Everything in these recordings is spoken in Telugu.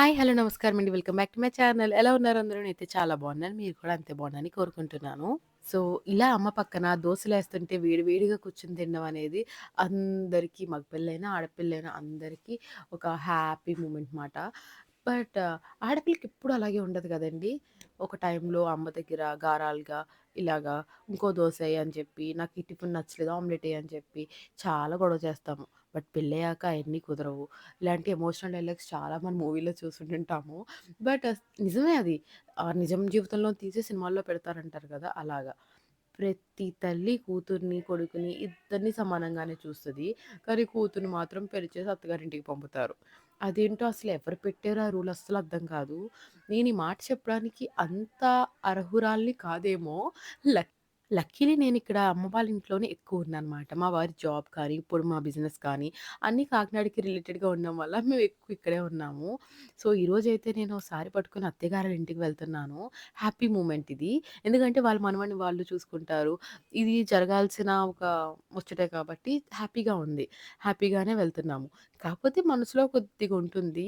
హాయ్. హలో. నమస్కారం అండి. Welcome back to my channel. ఎలా ఉన్నారు అందరూ? అయితే చాలా బాగున్నాను. మీరు కూడా అంతే బాగున్నాను కోరుకుంటున్నాను. సో, ఇలా అమ్మ పక్కన దోసలేస్తుంటే వేడి వేడిగా కూర్చుని తినడం అనేది అందరికీ మగపిల్లైనా, ఆడపిల్లైనా అందరికీ ఒక హ్యాపీ మూమెంట్ మాట. బట్ ఆడపిల్లకి ఎప్పుడు అలాగే ఉండదు కదండీ! ఒక టైంలో అమ్మ దగ్గర గారాలుగా ఇలాగా ఇంకో దోశ అని చెప్పి, నాకు ఈ టిఫిన్ నచ్చలేదు ఆమ్లెట్ అని చెప్పి చాలా గొడవ చేస్తాము. బట్ పెళ్ళయ్యాక అవన్నీ కుదరవు. ఇలాంటి ఎమోషనల్ డైలాగ్స్ చాలా మనం మూవీలో చూసుంటుంటాము. బట్ నిజమే అది. నిజం జీవితంలో తీసి సినిమాల్లో పెడతారంటారు కదా! అలాగా. ప్రతి తల్లి కూతుర్ని, కొడుకుని ఇద్దరిని సమానంగానే చూస్తుంది కానీ కూతుర్ని మాత్రం పెళ్ళి చేసి అత్తగారింటికి పంపుతారు. అదేంటో అసలు ఎవరు పెట్టారో ఆ రూల్ అస్సలు అర్థం కాదు. నేను ఈ మాట చెప్పడానికి అంత అర్హురాల్ని కాదేమో. లక్ లక్కీలీ నేను ఇక్కడ అమ్మ వాళ్ళ ఇంట్లోనే ఎక్కువ ఉన్నానమాట మా వారి జాబ్ కానీ, ఇప్పుడు మా బిజినెస్ కానీ అన్నీ కాకినాడకి రిలేటెడ్‌గా ఉండడం వల్ల మేము ఎక్కువ ఇక్కడే ఉన్నాము. సో, ఈరోజు అయితే నేను సారీ పట్టుకుని అత్తయ్య ఇంటికి వెళ్తున్నాను. హ్యాపీ మూమెంట్ ఇది. ఎందుకంటే వాళ్ళ మనమని వాళ్ళు చూసుకుంటారు. ఇది జరగాల్సిన ఒక ముచ్చటే కాబట్టి హ్యాపీగా ఉంది. హ్యాపీగానే వెళ్తున్నాము. కాకపోతే మనసులో కొద్దిగా ఉంటుంది.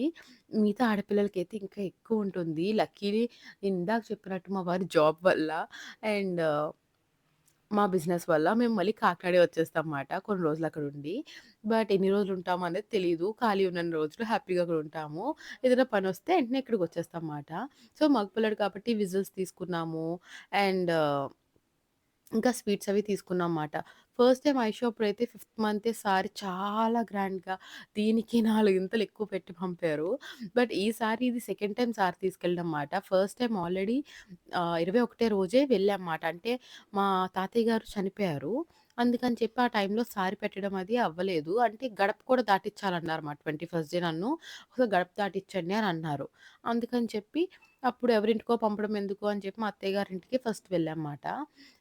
మిగతా ఆడపిల్లలకి అయితే ఇంకా ఎక్కువ ఉంటుంది లక్కీలీ నేను ఇందాక చెప్పినట్టు మా వారి జాబ్ వల్ల అండ్ మా బిజినెస్ వల్ల మేము మళ్ళీ కాకినాడే వచ్చేస్తాం అన్నమాట కొన్ని రోజులు అక్కడ ఉండి బట్ ఎన్ని రోజులు ఉంటామో అనేది తెలియదు ఖాళీ ఉన్న రోజులు హ్యాపీగా అక్కడ ఉంటాము. ఏదైనా వస్తే వెంటనే ఇక్కడికొచ్చేస్తాం అన్నమాట సో, మగపిల్లడు కాబట్టి విజిల్స్ తీసుకున్నాము. అండ్ ఇంకా స్వీట్స్ అవి తీసుకున్నాం అన్నమాట ఫస్ట్ టైం ఐషు అప్పుడైతే ఫిఫ్త్ మంతే సారీ చాలా గ్రాండ్‌గా దీనికి నాలుగింతలు ఎక్కువ పెట్టి పంపారు. బట్ ఈసారి ఇది సెకండ్ టైం సారీ తీసుకెళ్ళడం మాట. ఫస్ట్ టైం ఆల్రెడీ ఇరవై ఒకటే రోజే వెళ్ళాం అంటే మా తాతయ్య గారు చనిపోయారు. అందుకని చెప్పి ఆ టైంలో సారీ పెట్టడం అది అవ్వలేదు. అంటే గడప కూడా దాటించాలన్నారన్నమాట ట్వంటీ ఫస్ట్ డే నన్ను ఒక గడప దాటించండి అని అన్నారు. అందుకని చెప్పి అప్పుడు ఎవరింటికో పంపడం ఎందుకు అని చెప్పి మా అత్తయ్య గారింటికి ఫస్ట్ వెళ్ళాం మాట.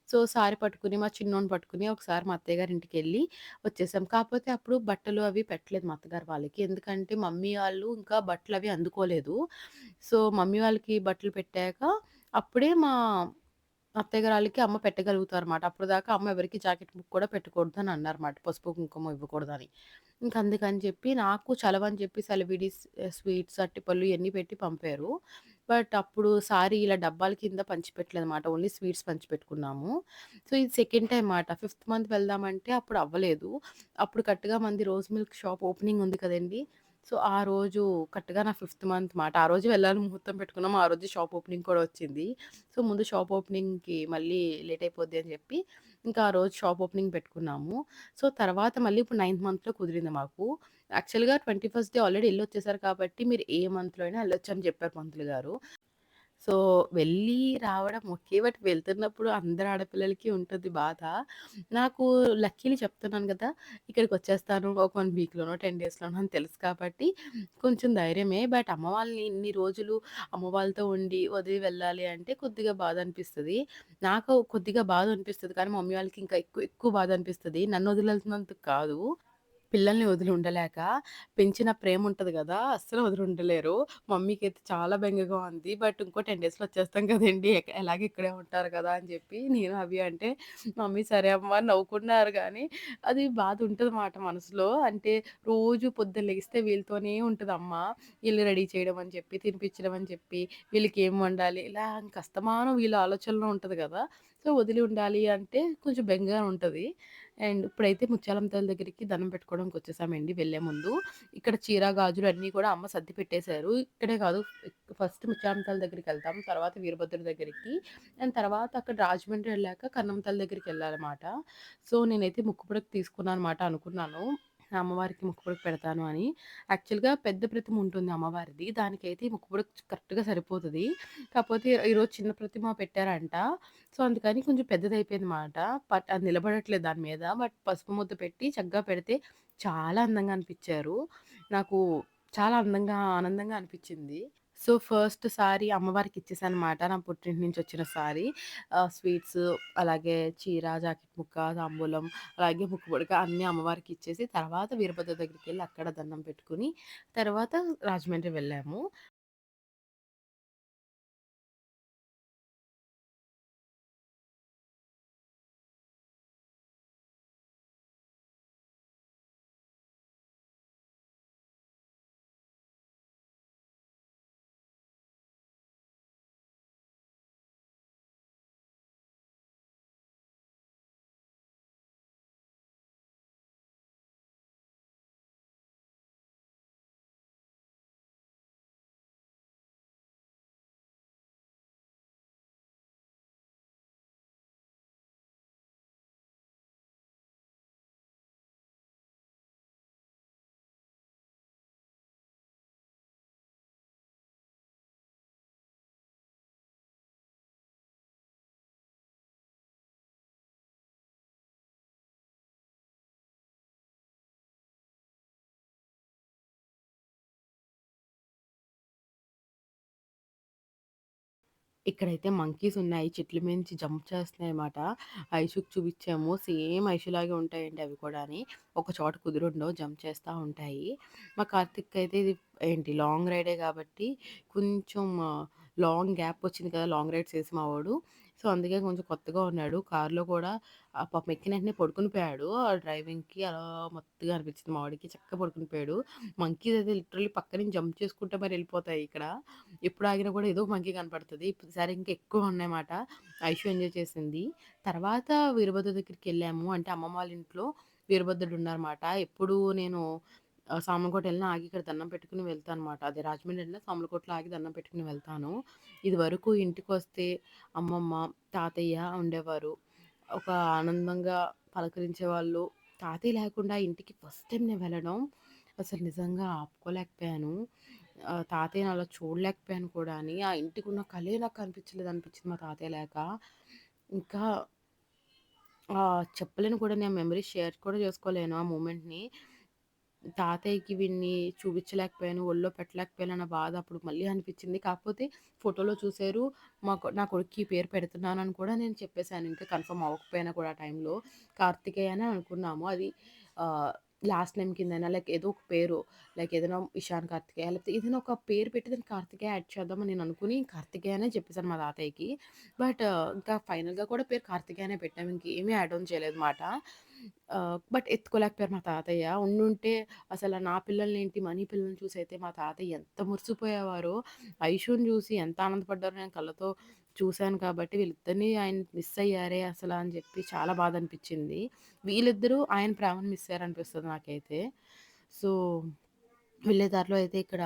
సో, సారి పట్టుకుని మా చిన్నోడిని పట్టుకుని ఒకసారి మా అత్తయ్య వెళ్ళి వచ్చేసాం. కాకపోతే అప్పుడు బట్టలు అవి పెట్టలేదు మా అత్తగారు వాళ్ళకి. ఎందుకంటే మమ్మీ వాళ్ళు ఇంకా బట్టలు అవి అందుకోలేదు. సో, మమ్మీ వాళ్ళకి బట్టలు పెట్టాక అప్పుడే మా అత్తయ్య గారాళ్ళకి అమ్మ పెట్టగలుగుతారన్నమాట. దాకా అమ్మ ఎవరికి జాకెట్ బుక్ కూడా పెట్టకూడదు అని అన్నారన్నమాట. పసుపు, కుంకుమ ఇవ్వకూడదని. ఇంకా అందుకని చెప్పి నాకు చలవని చెప్పి సెలవిడి, స్వీట్స్, అట్టిపళ్ళు ఇవన్నీ పెట్టి పంపారు. బట్ అప్పుడు సారీ ఇలా డబ్బాల కింద పంచిపెట్టలేదు అనమాట ఓన్లీ స్వీట్స్ పంచిపెట్టుకున్నాము. సో, ఇది సెకండ్ టైం మాట. ఫిఫ్త్ మంత్ వెళ్దామంటే అప్పుడు అవ్వలేదు. అప్పుడు కరెక్ట్‌గా మంది రోజ్ మిల్క్ షాప్ ఓపెనింగ్ ఉంది కదండీ! సో, ఆ రోజు కరెక్ట్‌గా నా ఫిఫ్త్ మంత్ మాట. ఆ రోజు వెళ్ళాలని ముహూర్తం పెట్టుకున్నాము. ఆ రోజు షాప్ ఓపెనింగ్ కూడా వచ్చింది. సో, ముందు షాప్ ఓపెనింగ్‌కి మళ్ళీ లేట్ అయిపోద్ది అని చెప్పి ఇంకా ఆ రోజు షాప్ ఓపెనింగ్ పెట్టుకున్నాము. సో, తర్వాత మళ్ళీ ఇప్పుడు నైన్త్ మంత్‌లో కుదిరింది మాకు. యాక్చువల్‌గా 21స్ట్ డే ఆల్రెడీ వెళ్ళి వచ్చేసారు కాబట్టి మీరు ఏ మంత్‌లో అయినా వెళ్ళొచ్చు అని చెప్పారు పంతులు గారు. సో, వెళ్ళి రావడం ఓకే. బట్ వెళ్తున్నప్పుడు అందరు ఆడపిల్లలకి ఉంటుంది బాధ. నాకు లక్కీలు చెప్తున్నాను కదా! ఇక్కడికి వచ్చేస్తాను ఒక వన్ వీక్‌లోనో, 10 డేస్‌లోనో అని తెలుసు కాబట్టి కొంచెం ధైర్యమే. బట్ అమ్మ వాళ్ళని ఇన్ని రోజులు అమ్మ వాళ్ళతో ఉండి వదిలి వెళ్ళాలి అంటే కొద్దిగా బాధ అనిపిస్తుంది నాకు కొద్దిగా బాధ అనిపిస్తుంది కానీ మమ్మీ వాళ్ళకి ఇంకా ఎక్కువ ఎక్కువ బాధ అనిపిస్తుంది నన్ను వదిలి కాదు. పిల్లల్ని వదిలి ఉండలేక పెంచిన ప్రేమ ఉంటుంది కదా అస్సలు వదిలి ఉండలేరు. మమ్మీకైతే చాలా బెంగగా ఉంది. బట్ ఇంకో 10 డేస్‌లో వచ్చేస్తాం కదండీ! ఎలాగ ఇక్కడే ఉంటారు కదా! అని చెప్పి నేను అవి అంటే మమ్మీ సరే అమ్మ నవ్వుకున్నారు కానీ అది బాధ ఉంటుంది అన్నమాట మనసులో. అంటే రోజు పొద్దున్న లెగిస్తే వీళ్ళతోనే ఉంటుంది అమ్మ. వీళ్ళు రెడీ చేయడం అని చెప్పి, తినిపించడం అని చెప్పి, వీళ్ళకి ఏం వండాలి ఇలా కష్టమానం వీళ్ళ ఆలోచనలో ఉంటుంది కదా సో, వదిలి ఉండాలి అంటే కొంచెం బెంగగా ఉంటుంది అండ్ ఇప్పుడైతే ముత్యాలమ్మ తల్లి దగ్గరికి దండం పెట్టుకోవడానికి వచ్చేసామండి వెళ్ళే ముందు. ఇక్కడ చీర, గాజులు అన్నీ కూడా అమ్మ సర్ది పెట్టేశారు. ఇక్కడే కాదు ఫస్ట్ ముత్యాలమ్మ తల్లి దగ్గరికెళ్తాం. తర్వాత వీరభద్రుడి దగ్గరికి. అండ్ తర్వాత అక్కడ రాజమండ్రి వెళ్ళాక కన్నమ్మ తల్లి దగ్గరికెళ్ళాలన్నమాట. సో, నేనైతే ముక్కు తీసుకున్నాను అనమాట అనుకున్నాను. అమ్మవారికి ముక్కుపుడక పెడతాను అని. యాక్చువల్‌గా పెద్ద ప్రతిమ ఉంటుంది అమ్మవారిది. దానికైతే ఈ ముక్కు కరెక్ట్‌గా సరిపోతుంది కాకపోతే ఈరోజు చిన్న ప్రతిమ పెట్టారంట. సో, అందుకని కొంచెం పెద్దది అయిపోయింది పెద్దదయిపోయిందన్నమాట. పట్ అది నిలబడట్లేదు దాని మీద. బట్ పసుపు ముద్ద పెట్టి చక్కగా పెడితే చాలా అందంగా అనిపించారు నాకు చాలా అందంగా, ఆనందంగా అనిపించింది సో, ఫస్ట్ సారీ అమ్మవారికి ఇచ్చేసానన్నమాట. నా పుట్టింటి నుంచి వచ్చిన సారీ. స్వీట్స్ అలాగే చీర, జాకెట్ ముక్క, తాంబూలం అలాగే ముక్కు అన్నీ అమ్మవారికి ఇచ్చేసి తర్వాత వీరభద్ర దగ్గరికెళ్ళి అక్కడ దండం పెట్టుకొని తర్వాత రాజమండ్రి వెళ్ళాము. ఇక్కడైతే మంకీస్ ఉన్నాయి. చెట్ల నుంచి జంప్ చేస్తున్నాయి అన్నమాట ఐషుకి చూపించాము సేమ్ ఐషులాగే ఉంటాయండి అవి కూడా అని ఒక చోట కుదురుండవు. జంప్ చేస్తూ ఉంటాయి. మా కార్తిక్ అయితే ఇది ఏంటి లాంగ్ రైడే కాబట్టి కొంచెం లాంగ్ గ్యాప్ వచ్చింది కదా! లాంగ్ రైడ్స్ ఏసి మా సో, అందుకే కొంచెం కొత్తగా ఉన్నాడు. కార్‌లో కూడా ఆ పాప ఎక్కిన వెంటనే పడుకొని పోయాడు. ఆ డ్రైవింగ్‌కి అలా మత్తుగా అనిపించింది మా వాడికి. చక్కగా పడుకునిపోయాడు మంకీస్ అయితే లిటరల్లీ పక్క నుంచి జంప్ చేసుకుంటా మరి వెళ్ళిపోతాయి ఇక్కడ. ఎప్పుడు ఆగినా కూడా ఏదో మంకీ కనపడుతుంది ఈసారి ఇంకా ఎక్కువ ఉన్నాయన్నమాట. ఐషు ఎంజాయ్ చేసింది. తర్వాత వీరభద్ర దగ్గరికెళ్ళాము. అంటే అమ్మమ్మ వాళ్ళ ఇంట్లో వీరభద్రుడు ఉన్నారన్నమాట. ఎప్పుడు నేను సామలకోట వెళ్ళినా ఆగి ఇక్కడ దండం పెట్టుకుని వెళ్తాను అనమాట అదే రాజమండ్రి వెళ్ళినా సామలకోటలో ఆగి దండం పెట్టుకుని వెళ్తాను. ఇదివరకు ఇంటికొస్తే అమ్మమ్మ, తాతయ్య ఉండేవారు. ఒక ఆనందంగా పలకరించే వాళ్ళు తాతయ్య లేకుండా ఇంటికి ఫస్ట్ టైమ్ నేను వెళ్ళడం అసలు నిజంగా ఆపుకోలేకపోయాను. తాతయ్యని అలా చూడలేకపోయాను కూడా అని ఆ ఇంటికి ఉన్న కళే నాకు కనిపించలేదు అనిపించింది మా తాతయ్య లేక. ఇంకా చెప్పలేను కూడా నేను మెమరీస్ షేర్ కూడా చేసుకోలేను ఆ మూమెంట్‌ని. తాతయ్యకి వీడిని చూపించలేకపోయాను. ఒళ్ళో పెట్టలేకపోయాను అన్న బాధ అప్పుడు మళ్ళీ అనిపించింది. కాకపోతే ఫోటోలో చూసారు. మా కొ నా కొడుక్కి ఈ పేరు అని కూడా నేను చెప్పేశాను ఇంకా కన్ఫర్మ్ అవ్వకపోయినా కూడా ఆ టైంలో. కార్తికేయ అని అనుకున్నాము. అది లాస్ట్ నేమ్ కిందైనా లైక్ ఏదో ఒక పేరు లైక్ ఏదైనా ఇషాన్ కార్తికేయ లేకపోతే ఏదైనా ఒక పేరు పెట్టి దాన్ని కార్తికేయ యాడ్ చేద్దామని నేను అనుకుని కార్తికేయ అనే చెప్పేసాను మా తాతయ్యకి. బట్ ఇంకా ఫైనల్‌గా కూడా పేరు కార్తికేయ అనే పెట్టాము. ఇంకేమీ యాడ్ ఆన్ చేయలేదు మాట. బట్ ఎత్తుకోలేకపోయారు మా తాతయ్య. ఉండుంటే అసలు నా పిల్లల్ని ఏంటి మనీ పిల్లల్ని చూసి అయితే మా తాతయ్య ఎంత మురిసిపోయేవారో, ఐషుని చూసి ఎంత ఆనందపడ్డారో నేను కళ్ళతో చూసాను కాబట్టి వీళ్ళిద్దరిని ఆయన మిస్ అయ్యారే అసలు అని చెప్పి చాలా బాధ అనిపించింది. వీళ్ళిద్దరూ ఆయన ప్రేమను మిస్ అయ్యారనిపిస్తుంది నాకైతే. సో, వెళ్ళే దారిలో అయితే ఇక్కడ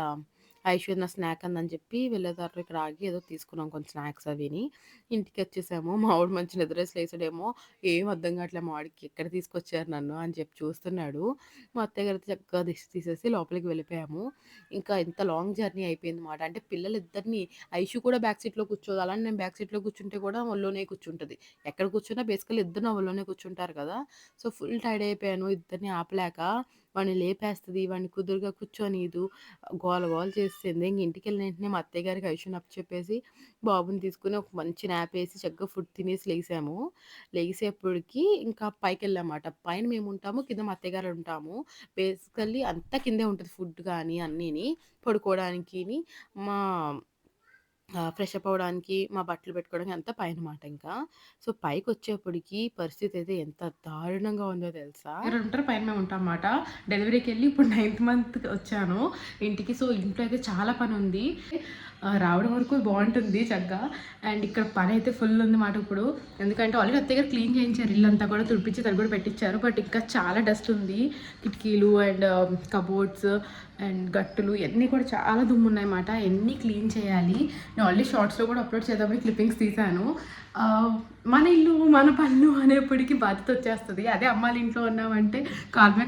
ఐషు ఏదైనా స్నాక్ అందని చెప్పి వెళ్ళేదారు ఇక్కడ ఆగి ఏదో తీసుకున్నాం కొంచెం స్నాక్స్ అవిని. ఇంటికొచ్చేసాము. మా వాడు మంచి నిద్రేసి లేసాడేమో, ఏం అర్థం కావట్లేదు మా వాడికి ఎక్కడ తీసుకొచ్చారు నన్ను అని చెప్పి చూస్తున్నాడు. మా అత్తయ్య గారైతే చక్కగా దిష్టి తీసేసి లోపలికి వెళ్ళిపోయాము. ఇంకా ఇంత లాంగ్ జర్నీ అయిపోయింది మాట అంటే పిల్లలిద్దరిని ఐషు కూడా బ్యాక్ సీట్‌లో కూర్చోదు. అలానే నేను బ్యాక్ సీట్‌లో కూర్చుంటే కూడా ఒళ్ళోనే కూర్చుంటుంది ఎక్కడ కూర్చున్నా బేసికల్ ఇద్దరు నా ఒళ్ళోనే కూర్చుంటారు కదా! సో, ఫుల్ టైర్డ్ అయిపోయాను. ఇద్దరిని ఆపలేక. వాడిని లేపేస్తుంది వాడిని కుదురుగా కూర్చొనిదు గోల గోల చేస్తుంది ఇంక ఇంటికెళ్ళిన వెంటనే మా అత్తయ్య గారికి ఐషుని అప్పచెప్పేసి బాబుని తీసుకొని ఒక మంచి నాప్ వేసి చక్కగా ఫుడ్ తినేసి లేసాము లేసేప్పటికి ఇంకా పైకి వెళ్ళామాట పైన మేము ఉంటాము కింద మా అత్తయ్య గారు ఉంటాము. బేసికల్లీ అంతా కిందే ఉంటుంది ఫుడ్ కానీ అన్నీని. పడుకోవడానికి మా ఫ్రెష్ అప్ అవ్వడానికి, మా బట్టలు పెట్టుకోవడానికి అంతా పైనమాట ఇంకా. సో, పైకి వచ్చేప్పటికి పరిస్థితి అయితే ఎంత దారుణంగా ఉందో తెలుసా? ఉంటారు పైన మేము డెలివరీకి వెళ్ళి ఇప్పుడు నైన్త్ మంత్ వచ్చాను ఇంటికి. సో, ఇంట్లో అయితే చాలా పని ఉంది రావడం వరకు బాగుంటుంది చక్కగా. అండ్ ఇక్కడ పని అయితే ఫుల్ ఉంది మాట ఇప్పుడు. ఎందుకంటే ఆల్రెడీ అత్తయ్య గారు క్లీన్ చేయించారు. ఇల్లంతా కూడా తుడిపించి తడి కూడా పెట్టించారు. బట్ ఇంకా చాలా డస్ట్ ఉంది. కిటికీలు అండ్ కబోర్డ్స్ అండ్ గట్టులు ఇవన్నీ కూడా చాలా దుమ్మున్నాయన్నమాట. ఎన్ని క్లీన్ చేయాలి. నేను ఆల్రెడీ షార్ట్స్‌లో కూడా అప్‌లోడ్ చేద్దామని క్లిప్పింగ్స్ తీశాను. మన ఇల్లు, మన పనులు అనేప్పటికి బాధ్యత వచ్చేస్తుంది అదే అమ్మాయిల ఇంట్లో ఉన్నామంటే కాలు మీద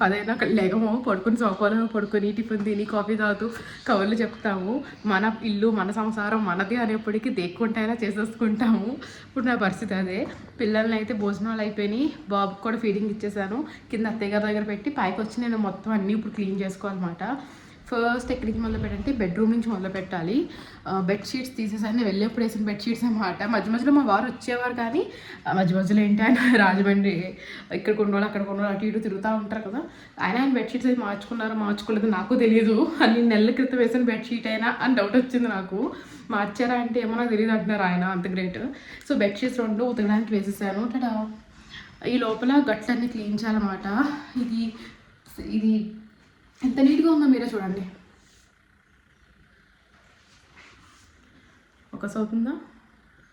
పదైనా లెగము, పడుకొని సోఫాలో పడుకొని టిఫిన్ తిని, కాఫీ తాగుతూ కవర్లు చెప్తాము. మన ఇల్లు, మన సంసారం మనది అనేప్పటికి దేక్కుంటైనా చేసేసుకుంటాము. ఇప్పుడు నా పరిస్థితి అదే. పిల్లల్ని అయితే భోజనాలు అయిపోయినాయి. బాబుకి కూడా ఫీడింగ్ ఇచ్చేసాను. కింద అత్తయ్య గారి దగ్గర పెట్టి పైకి వచ్చి నేను మొత్తం అన్నీ ఇప్పుడు క్లీన్ చేసుకోవాలన్నమాట. ఫస్ట్ ఎక్కడికి మొదలుపెట్టంటే బెడ్‌రూమ్ నుంచి మొదలుపెట్టాలి. పెట్టాలి బెడ్ షీట్స్ తీసేసాను. నేను వెళ్ళేప్పుడు వేసిన బెడ్షీట్స్ అనమాట అన్నమాట. మధ్య మధ్యలో మా వారు వచ్చేవారు కానీ మధ్య మధ్యలో ఏంటి ఆయన రాజమండ్రి ఇక్కడ కొన్ని రోజులు, అక్కడ కొన్ని రోజులు అటు ఇటు తిరుగుతూ ఉంటారు కదా! ఆయన ఆయన బెడ్షీట్స్ అవి మార్చుకున్నారో, మార్చుకోలేదు నాకు తెలియదు అన్ని నెలల క్రితం వేసిన బెడ్షీట్ అయినా అని డౌట్ వచ్చింది నాకు. మార్చారా అంటే ఏమో నాకు తెలియదు అంటున్నారు ఆయన అంత గ్రేట్. సో, బెడ్షీట్స్ రెండు ఉతకడానికి వేసేసాను. టడా! ఈ లోపల గట్లన్నీ క్లీన్ చేయాలన్నమాట. ఇది ఇది ఎంత నీట్‌గా ఉందో మీరే చూడండి. ఒక సోపుందా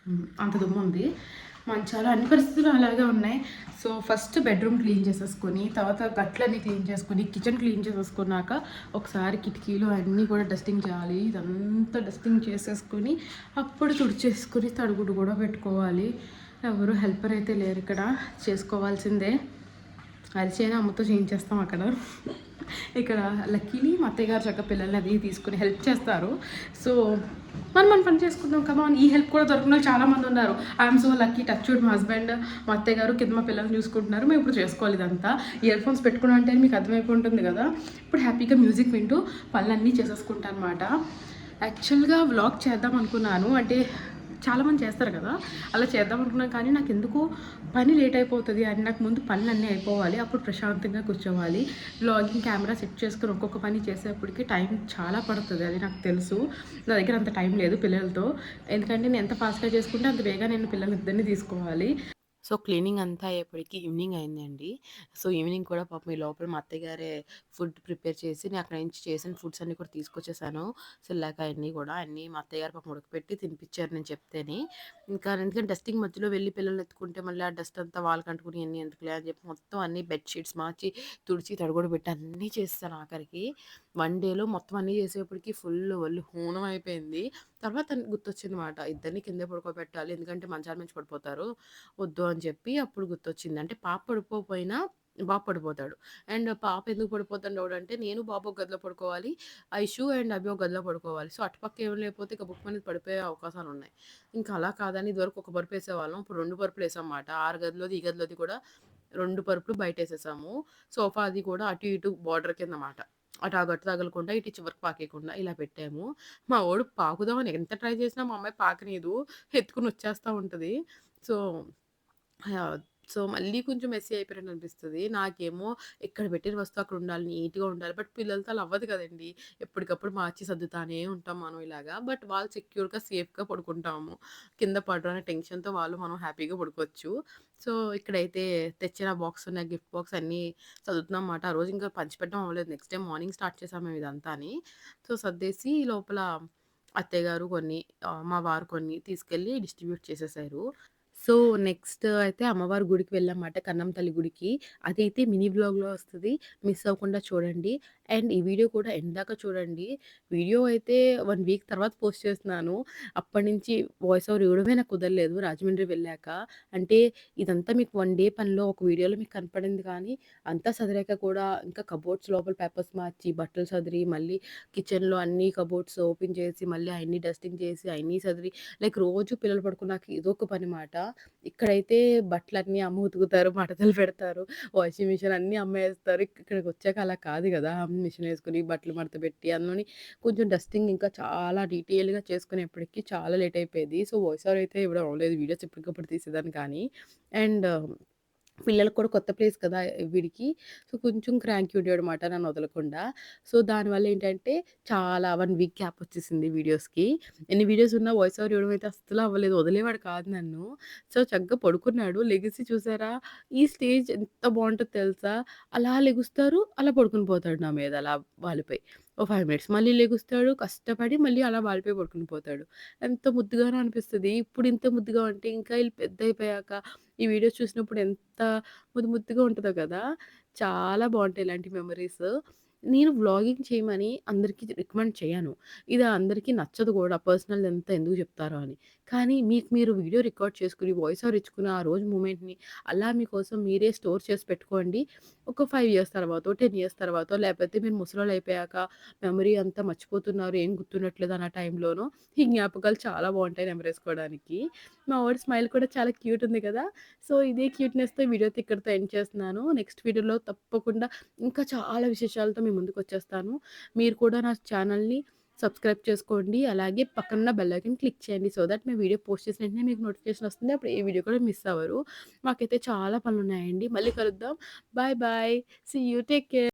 అంత అంత దుమ్ముంది. మంచాలు అన్ని పరిస్థితులు అలాగే ఉన్నాయి. సో, ఫస్ట్ బెడ్‌రూమ్ క్లీన్ చేసేసుకొని, తర్వాత గట్లన్నీ క్లీన్ చేసుకొని, కిచెన్ క్లీన్ చేసేసుకున్నాక ఒకసారి కిటికీలు అన్నీ కూడా డస్టింగ్ చేయాలి. ఇదంతా డస్టింగ్ చేసేసుకొని, అప్పుడు తుడిచేసుకొని తడుగుడు కూడా పెట్టుకోవాలి. ఎవరు హెల్పర్ అయితే లేరు ఇక్కడ. చేసుకోవాల్సిందే. అరిచేనా అమ్మతో చేయించేస్తాం అక్కడ. ఇక్కడ లక్కీలీ మా అత్తయ్య గారు చక్కగా పిల్లల్ని అది తీసుకొని హెల్ప్ చేస్తారు. సో, మనం మనం పని చేసుకుందాం కదా ఈ హెల్ప్ కూడా దొరికినోళ్ళు చాలామంది ఉన్నారు. I'm so lucky touch wood మా హస్బెండ్, మా అత్తయ్య గారు కింద మా పిల్లల్ని చూసుకుంటున్నారు. మేము ఇప్పుడు చేసుకోవాలి ఇదంతా. ఇయర్ ఫోన్స్ పెట్టుకున్నా అంటే మీకు అర్థమైపోతుంది ఉంటుంది కదా! ఇప్పుడు హ్యాపీగా మ్యూజిక్ వింటూ పనులన్నీ చేసేసుకుంటా అనమాట. యాక్చువల్‌గా వ్లాగ్ చేద్దాం అనుకున్నాను. అంటే చాలామంది చేస్తారు కదా. అలా చేద్దాం అనుకున్నాను కానీ నాకు ఎందుకో పని లేట్ అయిపోతుంది అని నాకు ముందు పనులన్నీ అయిపోవాలి అప్పుడు ప్రశాంతంగా కూర్చోవాలి. బ్లాగింగ్ కెమెరా సెట్ చేసుకుని ఒక్కొక్క పని చేసేప్పటికి టైం చాలా పడుతుంది అది నాకు తెలుసు. నా దగ్గర అంత టైం లేదు పిల్లలతో. ఎందుకంటే నేను ఎంత ఫాస్ట్గా చేసుకుంటే అంత వేగా నేను పిల్లలిద్దరిని తీసుకోవాలి. సో క్లీనింగ్ అంతా అయ్యేప్పటికి ఈవినింగ్ అయిందండి. సో ఈవినింగ్ కూడా పాపం ఈ లోపల మా అత్తగారే ఫుడ్ ప్రిపేర్ చేసి నేను అక్కడ నుంచి చేసిన ఫుడ్స్ అన్నీ కూడా తీసుకొచ్చేసాను. సిల్లాక అన్నీ కూడా అన్నీ మా అత్తగారు పాపం ఉడకపెట్టి తినిపించారు నేను చెప్తేనే. ఇంకా ఎందుకంటే డస్టింగ్ మధ్యలో వెళ్ళి పిల్లలు ఎత్తుకుంటే మళ్ళీ ఆ డస్ట్ అంతా వాళ్ళకి కంటుకుని అన్నీ ఎందుకులే అని చెప్పి మొత్తం అన్ని బెడ్షీట్స్ మార్చి తుడిచి తడగొడబెట్టి అన్నీ చేస్తాను ఆఖరికి. వన్ డేలో మొత్తం అన్నీ చేసేప్పటికి ఫుల్ ఒళ్ళు హూనం అయిపోయింది. తర్వాత గుర్తొచ్చింది మాట ఇద్దరిని కింద పడుకోబెట్టాలి ఎందుకంటే మంచాల నుంచి పడిపోతారు వద్దు అని చెప్పి అప్పుడు గుర్తొచ్చింది. అంటే పాప పడిపోయినా బాబు పడిపోతాడు. అండ్ పాప ఎందుకు పడిపోతాడు అంటే నేను బాబు ఒక గదిలో పడుకోవాలి ఐషు అండ్ అభి ఒక గదిలో పడుకోవాలి. సో అటుపక్క ఏం లేకపోతే ఇక బుక్ అనేది పడిపోయే అవకాశాలు ఉన్నాయి. ఇంకా అలా కాదని ఇదివరకు ఒక పరుపు వేసేవాళ్ళం. ఇప్పుడు రెండు పరుపులు వేసామన్నమాట. ఆరు గదిలోది ఈ గదిలోది కూడా రెండు పరుపులు బయట వేసేసాము సోఫా అది కూడా అటు ఇటు బార్డర్ కింద అన్నమాట అటు ఆ తగలకుండా ఇటు చివరికి పాకేయకుండా ఇలా పెట్టాము. మా వాడు పాకుదామని ఎంత ట్రై చేసినా మా అమ్మాయి పాకనీదు ఎత్తుకుని వచ్చేస్తూ ఉంటుంది. సో సో మళ్ళీ కొంచెం మెస్సీ అయిపోయినట్టు అనిపిస్తుంది నాకేమో ఎక్కడ పెట్టిన వస్తువు అక్కడ ఉండాలి నీట్గా ఉండాలి బట్ పిల్లలతో అలా అవ్వదు కదండి. ఎప్పటికప్పుడు మార్చి సర్దుతానే ఉంటాం మనం ఇలాగా. బట్ వాళ్ళు సెక్యూర్గా సేఫ్గా పడుకుంటాము. కింద పడరు అనే టెన్షన్తో వాళ్ళు మనం హ్యాపీగా పడుకోవచ్చు. సో ఇక్కడైతే తెచ్చిన బాక్స్ ఉన్న గిఫ్ట్ బాక్స్ అన్నీ చదువుతున్నాం అన్నమాట. ఆ రోజు ఇంకా పంచిపెట్టడం అవ్వలేదు. నెక్స్ట్ డే మార్నింగ్ స్టార్ట్ చేసాము మేము ఇదంతా అని సో సర్దేసి లోపల అత్తయ్య గారు కొన్ని మా వారు కొన్ని తీసుకెళ్ళి డిస్ట్రిబ్యూట్ చేసేసారు. సో, నెక్స్ట్ అయితే అమ్మవారి గుడికి వెళ్ళామాట. కన్నం తల్లి గుడికి. అదైతే మినీ బ్లాగ్లో వస్తుంది మిస్ అవ్వకుండా చూడండి. అండ్ ఈ వీడియో కూడా ఎండ్ దాకా చూడండి. వీడియో అయితే వన్ వీక్ తర్వాత పోస్ట్ చేస్తున్నాను. అప్పటినుంచి వాయిస్ ఓవర్ ఇవ్వడమే నాకు కుదరలేదు రాజమండ్రి వెళ్ళాక. అంటే ఇదంతా మీకు వన్ డే పనిలో ఒక వీడియోలో మీకు కనపడింది కానీ, అంతా సదిరాక కూడా ఇంకా కబోర్డ్స్ లోపల పేపర్స్ మార్చి, బట్టలు సదిరి, మళ్ళీ కిచెన్‌లో అన్ని కబోర్డ్స్ ఓపెన్ చేసి, మళ్ళీ అవన్నీ డస్టింగ్ చేసి, అయన్నీ సదిరి లైక్ రోజు పిల్లలు పడుకున్నాక ఇదొక పని మాట. ఇక్కడైతే బట్టలన్నీ అమ్మ ఉతుకుతారు, మడతలు పెడతారు, వాషింగ్ మిషన్ అన్నీ అమ్మేస్తారు. ఇక్కడికి వచ్చాక అలా కాదు కదా మిషన్ వేసుకుని బట్టలు మడత పెట్టి, అందులోని కొంచెం డస్టింగ్ ఇంకా చాలా డీటెయిల్‌గా చేసుకునేప్పటికీ చాలా లేట్ అయిపోయేది. సో, వాయిస్ ఓవర్ అయితే ఇవ్వడం అవ్వలేదు. వీడియోస్ ఎప్పటికప్పుడు తీసేదాన్ని కానీ. అండ్ పిల్లలకి కూడా కొత్త ప్లేస్ కదా వీడికి. సో, కొంచెం క్రాంకీ ఉండేవాడనమాట నన్ను వదలకుండా. సో, దానివల్ల ఏంటంటే చాలా వన్ వీక్ గ్యాప్ వచ్చేసింది వీడియోస్‌కి. ఎన్ని వీడియోస్ ఉన్నా వాయిస్ ఓవర్ ఇవ్వడం అయితే అస్సలు అవ్వలేదు. వదిలేవాడు కాదు నన్ను. సో, చక్కగా పడుకున్నాడు. లెగిసి చూసారా ఈ స్టేజ్ ఎంత బాగుంటుందో తెలుసా? అలా లెగుస్తారు, అలా పడుకుని పోతాడు నా మీద అలా వాలిపోయి. ఓ ఫైవ్ మినిట్స్ మళ్ళీ లెగుస్తాడు, కష్టపడి మళ్ళీ అలా వాలిపోయి పడుకుని పోతాడు. ఎంత ముద్దుగానో అనిపిస్తుంది ఇప్పుడు ఇంత ముద్దుగా ఉంటే ఇంకా వీళ్ళు పెద్ద అయిపోయాక ఈ వీడియోస్ చూసినప్పుడు ఎంత ముద్దు ముద్దుగా ఉంటుందో కదా! చాలా బాగుంటాయి ఇలాంటి మెమరీస్ నేను వ్లాగింగ్ చేయమని అందరికి రికమెండ్ చేయను. ఇది అందరికీ నచ్చదు కూడా పర్సనల్ ఎంత ఎందుకు చెప్తారో అని. కానీ మీకు మీరు వీడియో రికార్డ్ చేసుకుని వాయిస్ ఓవర్ ఇచ్చుకుని ఆ రోజు మూమెంట్‌ని అలా మీకోసం మీరే స్టోర్ చేసి పెట్టుకోండి. ఒక ఫైవ్ ఇయర్స్ తర్వాత టెన్ ఇయర్స్ తర్వాత లేకపోతే మీరు ముసలోళ్ళు అయిపోయాక మెమరీ అంతా మర్చిపోతున్నారు, ఏం గుర్తుండట్లేదు అన్న టైంలోనూ ఈ జ్ఞాపకాలు చాలా బాగుంటాయి నెమరేసుకోవడానికి. మా వాడి స్మైల్ కూడా చాలా క్యూట్ ఉంది కదా! సో, ఇదే క్యూట్‌నెస్‌తో వీడియో ఇక్కడితో ఎండ్ చేస్తున్నాను. నెక్స్ట్ వీడియోలో తప్పకుండా ఇంకా చాలా విశేషాలతో మీ ముందుకొచ్చేస్తాను. మీరు కూడా నా ఛానల్‌ని సబ్స్క్రైబ్ చేసుకోండి. అలాగే పక్కనున్న బెల్లైకన్ క్లిక్ చేయండి. సో దట్ మేము వీడియో పోస్ట్ చేసిన వెంటనే మీకు నోటిఫికేషన్ వస్తుంది. అప్పుడు ఏ వీడియో కూడా మిస్ అవ్వరు. మాకైతే చాలా పనులు ఉన్నాయండి మళ్ళీ కలుద్దాం. Bye bye. See you. Take care.